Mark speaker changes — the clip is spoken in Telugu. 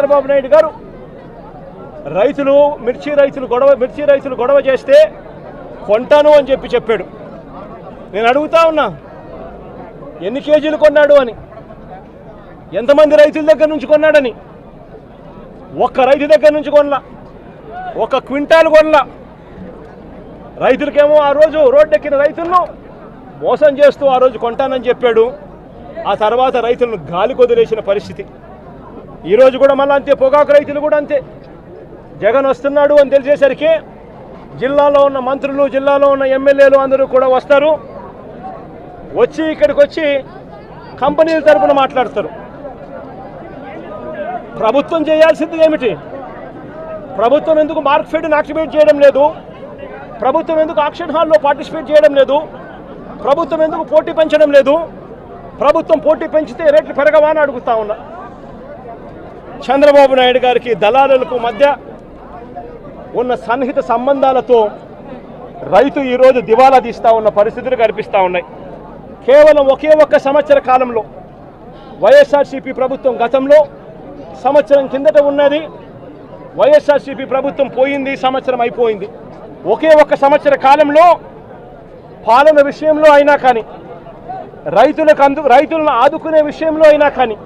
Speaker 1: చంద్రబాబు నాయుడు గారు రైతులు మిర్చి రైతులు గొడవ మిర్చి రైతులు గొడవ చేస్తే కొంటాను అని చెప్పి చెప్పాడు. నేను అడుగుతా ఉన్నా ఎన్ని కేజీలు కొన్నాడు అని? ఎంతమంది రైతుల దగ్గర నుంచి కొన్నాడని? ఒక్క రైతు దగ్గర నుంచి కొనలా. ఒక క్వింటాల్ కొనలా. రైతులకేమో ఆ రోజు రోడ్డెక్కిన రైతులను మోసం చేస్తూ ఆ రోజు కొంటానని చెప్పాడు. ఆ తర్వాత రైతులను గాలి కొదిలేసిన పరిస్థితి. ఈరోజు కూడా మళ్ళీ అంతే పొగాకు రైతులు కూడా అంతే. జగన్ వస్తున్నాడు అని తెలిసేసరికి జిల్లాలో ఉన్న మంత్రులు జిల్లాలో ఉన్న ఎమ్మెల్యేలు అందరూ కూడా వస్తారు. వచ్చి ఇక్కడికి వచ్చి కంపెనీల తరపున మాట్లాడతారు. ప్రభుత్వం చేయాల్సింది ఏమిటి? ప్రభుత్వం ఎందుకు మార్క్ ఫెడ్ని యాక్టివేట్ చేయడం లేదు? ప్రభుత్వం ఎందుకు ఆక్షన్ హాల్లో పార్టిసిపేట్ చేయడం లేదు? ప్రభుత్వం ఎందుకు పోటీ పెంచడం లేదు? ప్రభుత్వం పోటీ పెంచితే రేట్లు పెరగవా అని అడుగుతా ఉన్నా. చంద్రబాబు నాయుడు గారికి దళారులకు మధ్య ఉన్న సన్నిహిత సంబంధాలతో రైతు ఈరోజు దివాలా తీస్తూ ఉన్న పరిస్థితులు కనిపిస్తూ ఉన్నాయి. కేవలం ఒకే ఒక్క సంవత్సర కాలంలో వైఎస్ఆర్సీపీ ప్రభుత్వం గతంలో సంవత్సరం కిందట ఉన్నది. వైఎస్ఆర్సీపీ ప్రభుత్వం పోయింది సంవత్సరం అయిపోయింది. ఒకే ఒక్క సంవత్సర కాలంలో పాలన విషయంలో అయినా కానీ రైతులకు అందు రైతులను ఆదుకునే విషయంలో అయినా కానీ